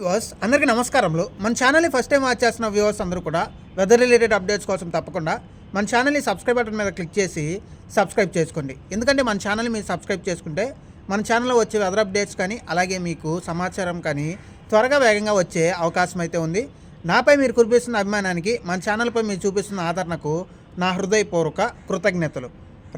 Viewers అందరికీ నమస్కారములు. మన ఛానల్ని ఫస్ట్ టైం వాచ్ చేస్తున్న వ్యూవర్స్ అందరూ కూడా వెదర్ రిలేటెడ్ అప్డేట్స్ కోసం తప్పకుండా మన ఛానల్ని సబ్స్క్రైబ్ బటన్ మీద క్లిక్ చేసి సబ్స్క్రైబ్ చేసుకోండి. ఎందుకంటే మన ఛానల్ని మీరు సబ్స్క్రైబ్ చేసుకుంటే మన ఛానల్లో వచ్చే వెదర్ అప్డేట్స్ కానీ అలాగే మీకు సమాచారం కానీ త్వరగా వేగంగా వచ్చే అవకాశం అయితే ఉంది. నాపై మీరు కురిపిస్తున్న అభిమానానికి మన ఛానల్పై మీరు చూపిస్తున్న ఆదరణకు నా హృదయపూర్వక కృతజ్ఞతలు.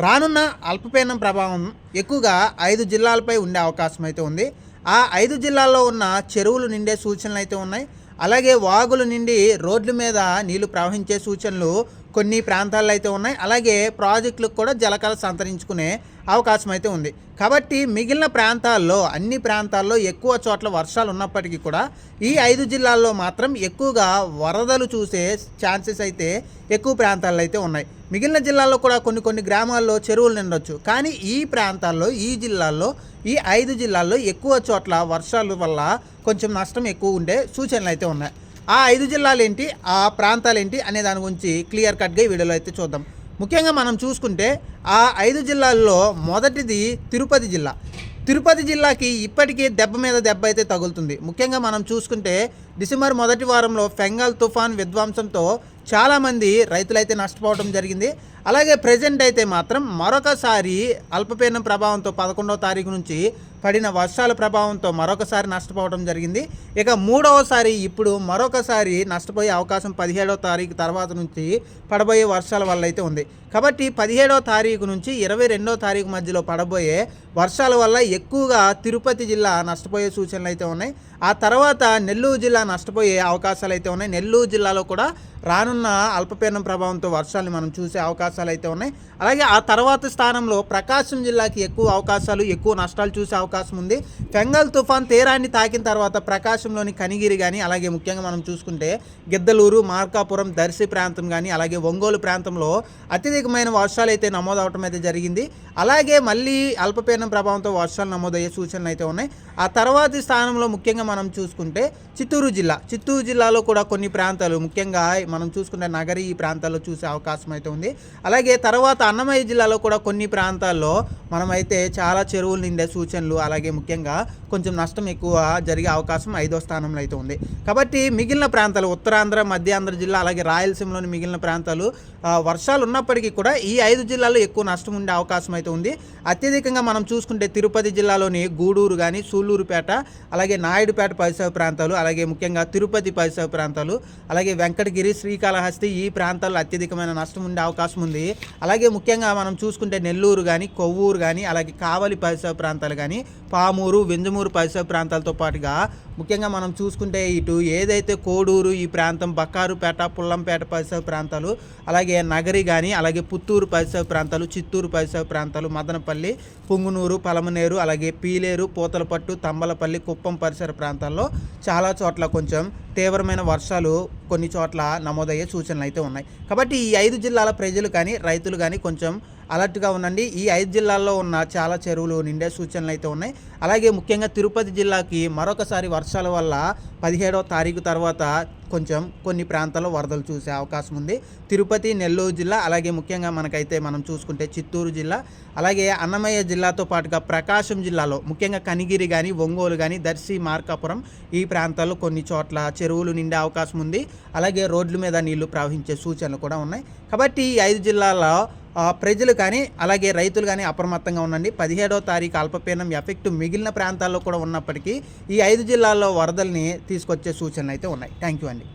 రానున్న అల్పపీడనం ప్రభావం ఎక్కువగా ఐదు జిల్లాలపై ఉండే అవకాశం అయితే ఉంది. ఆ ఐదు జిల్లాల్లో ఉన్న చెరువులు నిండే సూచనలు అయితే ఉన్నాయి. అలాగే వాగులు నిండి రోడ్ల మీద నీళ్ళు ప్రవహించే సూచనలు కొన్ని ప్రాంతాల్లో అయితే ఉన్నాయి. అలాగే ప్రాజెక్టులకు కూడా జలకళ సంతరించుకునే అవకాశం అయితే ఉంది. కాబట్టి మిగిలిన ప్రాంతాల్లో అన్ని ప్రాంతాల్లో ఎక్కువ చోట్ల వర్షాలు ఉన్నప్పటికీ కూడా ఈ ఐదు జిల్లాల్లో మాత్రం ఎక్కువగా వరదలు చూసే ఛాన్సెస్ అయితే ఎక్కువ ప్రాంతాల్లో అయితే ఉన్నాయి. మిగిలిన జిల్లాల్లో కూడా కొన్ని కొన్ని గ్రామాల్లో చెరువులు నిండొచ్చు. కానీ ఈ ప్రాంతాల్లో ఈ జిల్లాల్లో ఈ ఐదు జిల్లాల్లో ఎక్కువ చోట్ల వర్షాలు వల్ల కొంచెం నష్టం ఎక్కువ ఉండే సూచనలు అయితే ఉన్నాయి. ఆ ఐదు జిల్లాలేంటి ఆ ప్రాంతాలు ఏంటి అనే దాని గురించి క్లియర్ కట్గా ఈ వీడియోలో అయితే చూద్దాం. ముఖ్యంగా మనం చూసుకుంటే ఆ ఐదు జిల్లాల్లో మొదటిది తిరుపతి జిల్లా. తిరుపతి జిల్లాకి ఇప్పటికీ దెబ్బ మీద దెబ్బ అయితే తగులుతుంది. ముఖ్యంగా మనం చూసుకుంటే డిసెంబర్ మొదటి వారంలో ఫెంగల్ తుఫాన్ విధ్వంసంతో చాలామంది రైతులైతే నష్టపోవడం జరిగింది. అలాగే ప్రజెంట్ అయితే మాత్రం మరొకసారి అల్పపీడనం ప్రభావంతో పదకొండవ తారీఖు నుంచి పడిన వర్షాల ప్రభావంతో మరొకసారి నష్టపోవడం జరిగింది. ఇక మూడవసారి ఇప్పుడు మరొకసారి నష్టపోయే అవకాశం పదిహేడవ తారీఖు తర్వాత నుంచి పడబోయే వర్షాల వల్ల అయితే ఉంది. కాబట్టి పదిహేడవ తారీఖు నుంచి ఇరవై రెండవ తారీఖు మధ్యలో పడబోయే వర్షాల వల్ల ఎక్కువగా తిరుపతి జిల్లా నష్టపోయే సూచనలు అయితే ఉన్నాయి. ఆ తర్వాత నెల్లూరు జిల్లా నష్టపోయే అవకాశాలు అయితే ఉన్నాయి. నెల్లూరు జిల్లాలో కూడా రానున్న అల్పపీడనం ప్రభావంతో వర్షాలు మనం చూసే అవకాశాలు అయితే ఉన్నాయి. అలాగే ఆ తర్వాత స్థానంలో ప్రకాశం జిల్లాకి ఎక్కువ అవకాశాలు ఎక్కువ నష్టాలు చూసే అవకాశం ఉంది. ఫెంగల్ తుఫాన్ తీరాన్ని తాకిన తర్వాత ప్రకాశంలోని కనిగిరి కానీ అలాగే ముఖ్యంగా మనం చూసుకుంటే గిద్దలూరు మార్కాపురం దర్శి ప్రాంతం కానీ అలాగే ఒంగోలు ప్రాంతంలో అత్యధికమైన వర్షాలు అయితే నమోదవటం అయితే జరిగింది. అలాగే మళ్ళీ అల్పపీడనం ప్రభావంతో వర్షాలు నమోదయ్యే సూచనలు అయితే ఉన్నాయి. ఆ తర్వాతి స్థానంలో ముఖ్యంగా మనం చూసుకుంటే చిత్తూరు జిల్లా. చిత్తూరు జిల్లాలో కూడా కొన్ని ప్రాంతాలు ముఖ్యంగా మనం చూసుకునే నగరి ఈ ప్రాంతాల్లో చూసే అవకాశం అయితే ఉంది. అలాగే తర్వాత అన్నమయ్య జిల్లాలో కూడా కొన్ని ప్రాంతాల్లో మనమైతే చాలా చెరువులు నిండే సూచనలు అలాగే ముఖ్యంగా కొంచెం నష్టం ఎక్కువ జరిగే అవకాశం ఐదో స్థానంలో అయితే ఉంది. కాబట్టి మిగిలిన ప్రాంతాలు ఉత్తరాంధ్ర మధ్యాంధ్ర జిల్లా అలాగే రాయలసీమలోని మిగిలిన ప్రాంతాలు వర్షాలు ఉన్నప్పటికీ కూడా ఈ ఐదు జిల్లాల్లో ఎక్కువ నష్టం ఉండే అవకాశం అయితే ఉంది. అత్యధికంగా మనం చూసుకుంటే తిరుపతి జిల్లాలోని గూడూరు కానీ సూళ్ళూరుపేట అలాగే నాయుడుపేట పరిసర ప్రాంతాలు అలాగే ముఖ్యంగా ముఖ్యంగా తిరుపతి పరిసర ప్రాంతాలు అలాగే వెంకటగిరి శ్రీకాళహస్తి ఈ ప్రాంతాల్లో అత్యధికమైన నష్టం ఉండే అవకాశం ఉంది. అలాగే ముఖ్యంగా మనం చూసుకుంటే నెల్లూరు కానీ కొవ్వూరు కానీ అలాగే కావలి పరిసర ప్రాంతాలు కానీ పామూరు వెంజమూరు పరిసర ప్రాంతాలతో పాటుగా ముఖ్యంగా మనం చూసుకుంటే ఇటు ఏదైతే కోడూరు ఈ ప్రాంతం బక్కారుపేట పుల్లంపేట పరిసర ప్రాంతాలు అలాగే నగరి కానీ అలాగే పుత్తూరు పరిసర ప్రాంతాలు చిత్తూరు పరిసర ప్రాంతాలు మదనపల్లి పుంగునూరు పలమనేరు అలాగే పీలేరు పూతలపట్టు తంబలపల్లి కుప్పం పరిసర ప్రాంతాల్లో చాలా చోట్ల కొంచెం తీవ్రమైన వర్షాలు కొన్ని చోట్ల నమోదయ్యే సూచనలు అయితే ఉన్నాయి. కాబట్టి ఈ ఐదు జిల్లాల ప్రజలు కానీ రైతులు కానీ కొంచెం అలర్ట్గా ఉండండి. ఈ ఐదు జిల్లాల్లో ఉన్న చాలా చెరువులు నిండే సూచనలు అయితే ఉన్నాయి. అలాగే ముఖ్యంగా తిరుపతి జిల్లాకి మరొకసారి వర్షాల వల్ల పదిహేడవ తారీఖు తర్వాత కొంచెం కొన్ని ప్రాంతాల్లో వరదలు చూసే అవకాశం ఉంది. తిరుపతి నెల్లూరు జిల్లా అలాగే ముఖ్యంగా మనకైతే మనం చూసుకుంటే చిత్తూరు జిల్లా అలాగే అన్నమయ్య జిల్లాతో పాటుగా ప్రకాశం జిల్లాలో ముఖ్యంగా కనిగిరి కానీ ఒంగోలు కానీ దర్శి మార్కాపురం ఈ ప్రాంతాల్లో కొన్ని చోట్ల చెరువులు నిండే అవకాశం ఉంది. అలాగే రోడ్ల మీద నీళ్ళు ప్రవహించే సూచనలు కూడా ఉన్నాయి. కాబట్టి ఈ ఐదు జిల్లాల్లో ప్రజలు కానీ అలాగే రైతులు కానీ అప్రమత్తంగా ఉండండి. పదిహేడో తారీఖు అల్పపీడనం ఎఫెక్ట్ మిగిలిన ప్రాంతాల్లో కూడా ఉన్నప్పటికీ ఈ ఐదు జిల్లాల్లో వరదల్ని తీసుకొచ్చే సూచనలు అయితే ఉన్నాయి. థ్యాంక్ యూ అండి.